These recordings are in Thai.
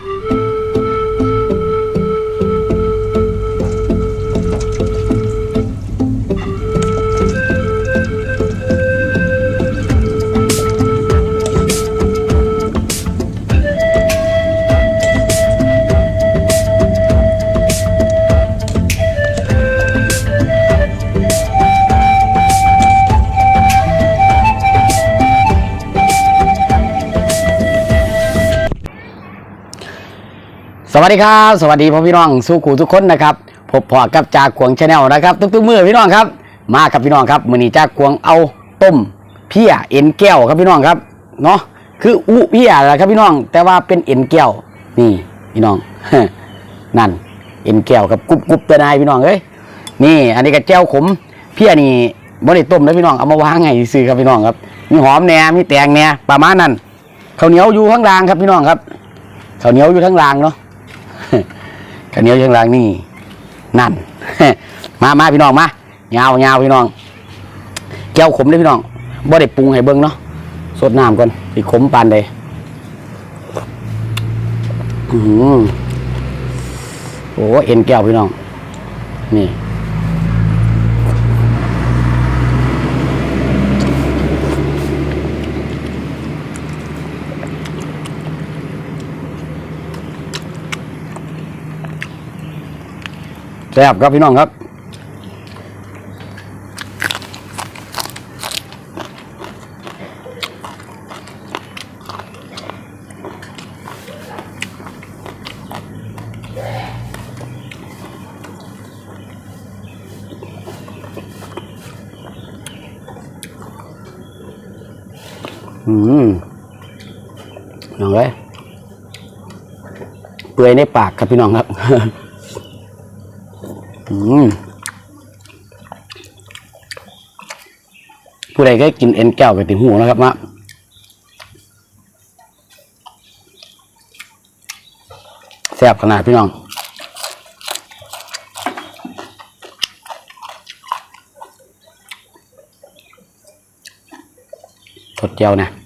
ส วัสดีครับ สวัสดีพ่อพี่น้องสู้ขู่ทุกคนนะครับพบพอกับจากขวงชาแนลนะครับทุกๆมือพี่น้องครับ มาครับพี่น้องครับมือนี้จากขวงเอาต้มเพียเอ็นแก้วครับพี่น้องครับเนาะคืออุเพียแหละครับพี่น้อง แต่ว่าเป็นเอ็นแก้วนี่พี่น้องนั่นเอ็นแก้วกับกรุบกรุบตัวนายพี่น้องเอ้ยนี่ อันนี้ก็แจ้วขมเพียนี่บ่ได้ต้มนะพี่น้องเอามาวางไงซื้อครับพี่น้องครับ มีหอมแหน่มีแตงแหนประมาณนั้นข้าวเหนียวอยู่ข้างล่างครับพี่น้องครับข้าวเหนียวอยู่ข้างล่างเนาะ ข้าวเหนียวยังลางนี่นั่น มามาพี่น้องมาเงาเงาพี่น้องแก้วขมเลยพี่น้องบ่ได้ปรุงให้เบิ้งเนาะสดน้ำก่อนสิขมปานใดอือโอ้เอ็นแก้วพี่น้อง นี่ แซ่บครับพี่น้องครับ อืมน้องเลยเปื่อยในปากครับพี่น้องครับ ผู้ใดก็กินเอ็นแก้วกับติ่หูนะครับมะแซ่บขนาดพี่น้องทดเจียวนะ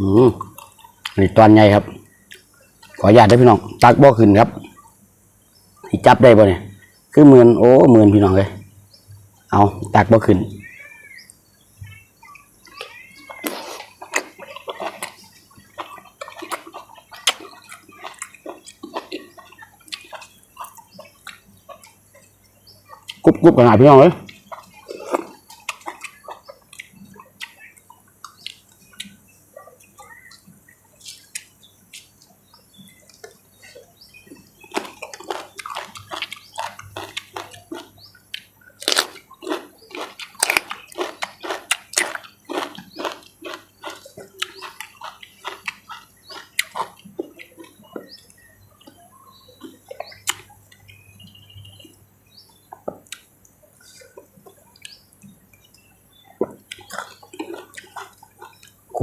อืมนี่ตอนใหญ่ครับ ขออนุญาตได้พี่น้อง ตักบ่อขึ้นครับจับได้บ่เนี่ย คือหมื่นโอ้หมื่นพี่น้องเลย เอาตักบ่ขึ้นกรุบกรุบขนาดพี่น้องเลย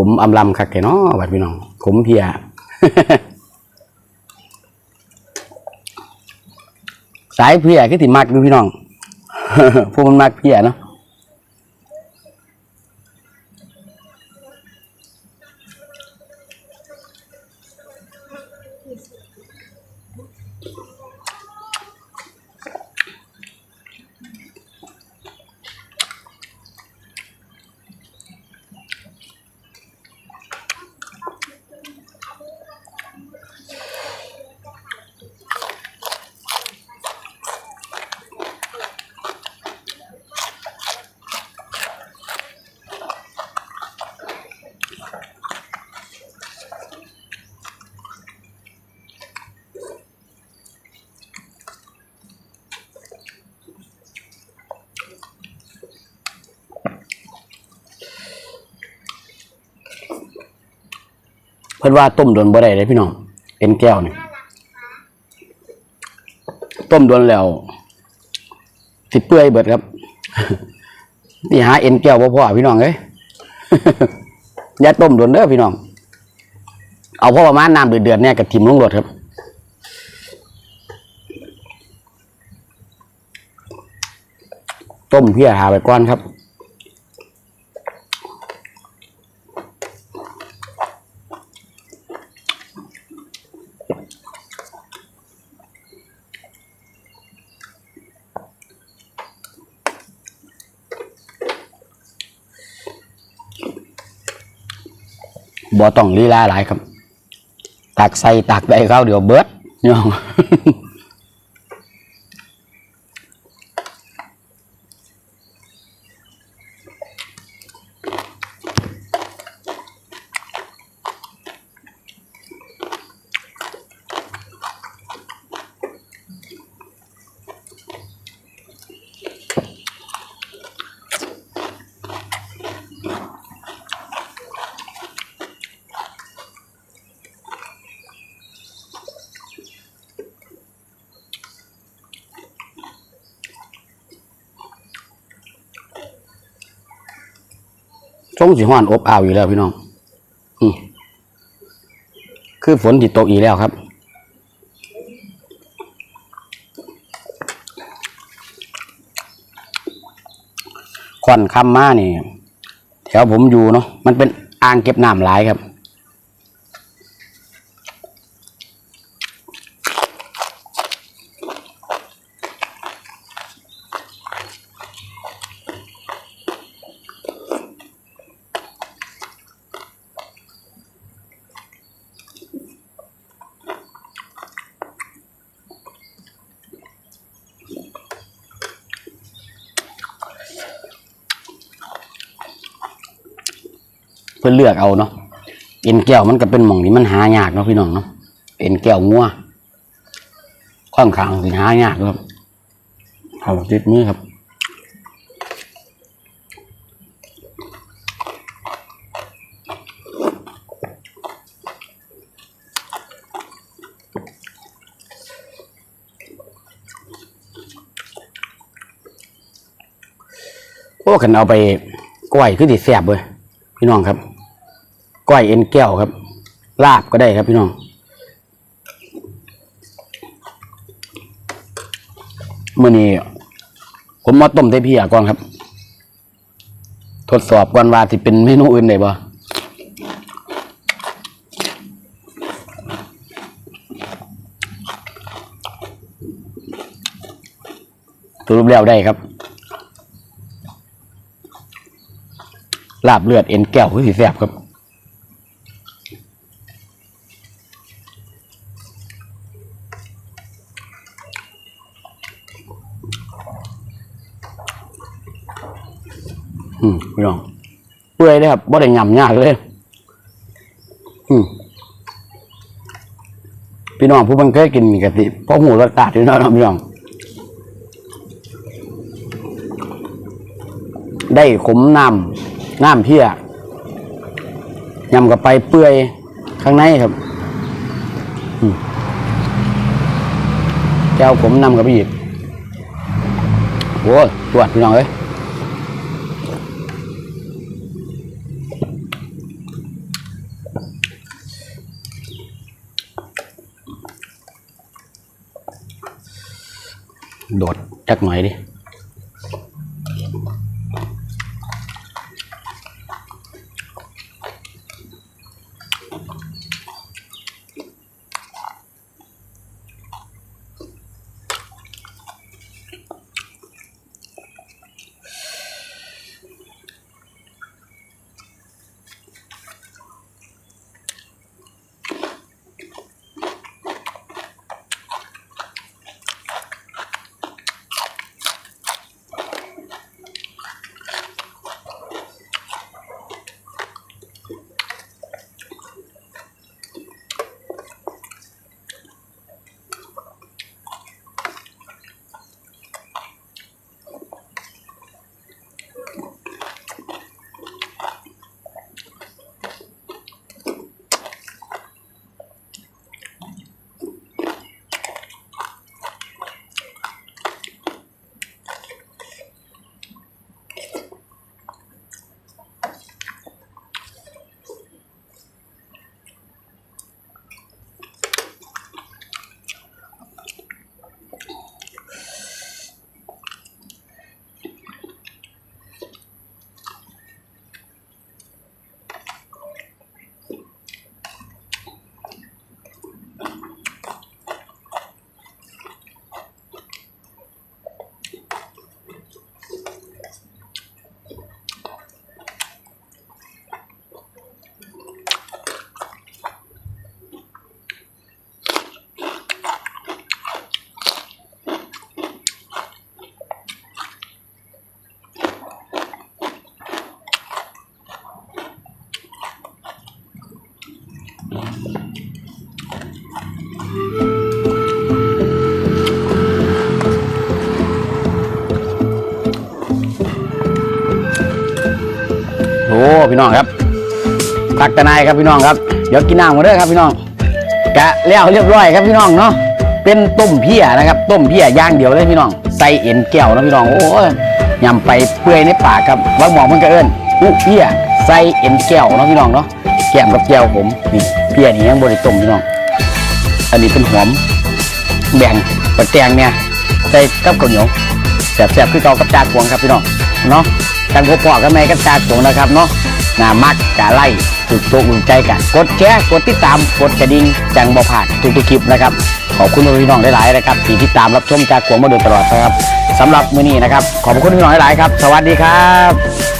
มอำลำคักแกเนาะบัดพี่น้องขมเพียสายเพียก็ติมักดูพี่น้องพวกมันมักเพียเนาะ เพิ่นว่าต้มโดนบ่ได้เลยพี่น้องเป็นแก้วนี่ต้มโดนแล้วสิเปื่อยเบิดครับ นี่หาเอ็นแก้วบ่พอพี่น้องเอ้ยอย่าต้มโดนเด้อพี่น้อง เอาพอประมาณน้ำเดือดๆเนี่ยกับทิมลงรถครับต้มเพี้ยหาไปก่อนครับ บ่ต้องลีลาหลายครับตักใส่ตักได้เขาเดี๋ยวเบิดน้อง งสิห้อนอบอ้าวอยู่แล้วพี่น้องอืคือฝนติดตกอีกแล้วครับควันคำมานี่แถวผมอยู่เนาะมันเป็นอ่างเก็บน้ำหลายครับ พื่อเลือกเอาเนาะเอ็นแก้วมันก็เป็นหม่องที่มันหายากเนาะพี่น้องเนาะเอ็นแก้วงัวค่อนข้างสิหายากครับเอาติดมือครับโอ้ขันเอาไปก้อยคือติแสบเลยพี่น้องครับ ก้อยเอ็นแก้วครับ ลาบก็ได้ครับพี่น้องมื่อนี้ผมมาต้มได้พี่ก่อนครับ ทดสอบก่อนว่าที่เป็นเมนูอื่นได้บ่สรุปแล้วได้ครับ ลาบเลือดเอ็นแก้วคือสีแสบครับ อืมพี่น้องเปื่อยเลยครับบ่ได้ยำยากเลย อืมพี่น้องผู้เพิ่งเคยกินกะทิเพราะหูรสชาติอยู่เนาะพี่น้อง ได้ขมน้ำน้ำเพี้ยยำกับไปเปื่อยข้างในครับอืมแก้วขมนำกับพี่อีกโอ้ยตรวจพี่น้องเอ้ย โดดจักหน่อยดิ พี่น้องครับตักตะไนยครับพี่น้องครับเดี๋ยวกินน้ำกันเด้อครับพี่น้องกะแล้วเรียบร้อยครับพี่น้องเนาะเป็นต้มเพี้ยนะครับ ต้มเพี้ยย่างเดียวเลยพี่น้องใส่เอ็นแก้วนะพี่น้องโอ้ยยำไปเปื่อยในปากครับว่างหมองมันก็เอิ้นอุเพี้ยใส่เอ็นแก้วนะพี่น้องเนาะแก้มกับแก้วผมนี่เพี้ยนี่ยังบริต้มพี่น้อง อันนี้เป็นหอมแบ่งปลาแตงเนี่ยใส่กับข้าวเหนียวแซ่บๆคือเกากับจากวงครับพี่น้องเนาะกันพบพอกันไหมกับจากวงนะครับเนาะ นามักกะไล่ถูกตัวอุ่นใจกัน กดแชร์กดติดตามกดกระดิ่งจังบ่ผ่านทุกๆคลิปนะครับ ขอบคุณพี่น้องหลายๆนะครับที่ติดตามรับชมจากขวงมาโดยตลอดนะครับสำหรับมื้อนี้นะครับ ขอบคุณพี่น้องหลายๆครับ สวัสดีครับ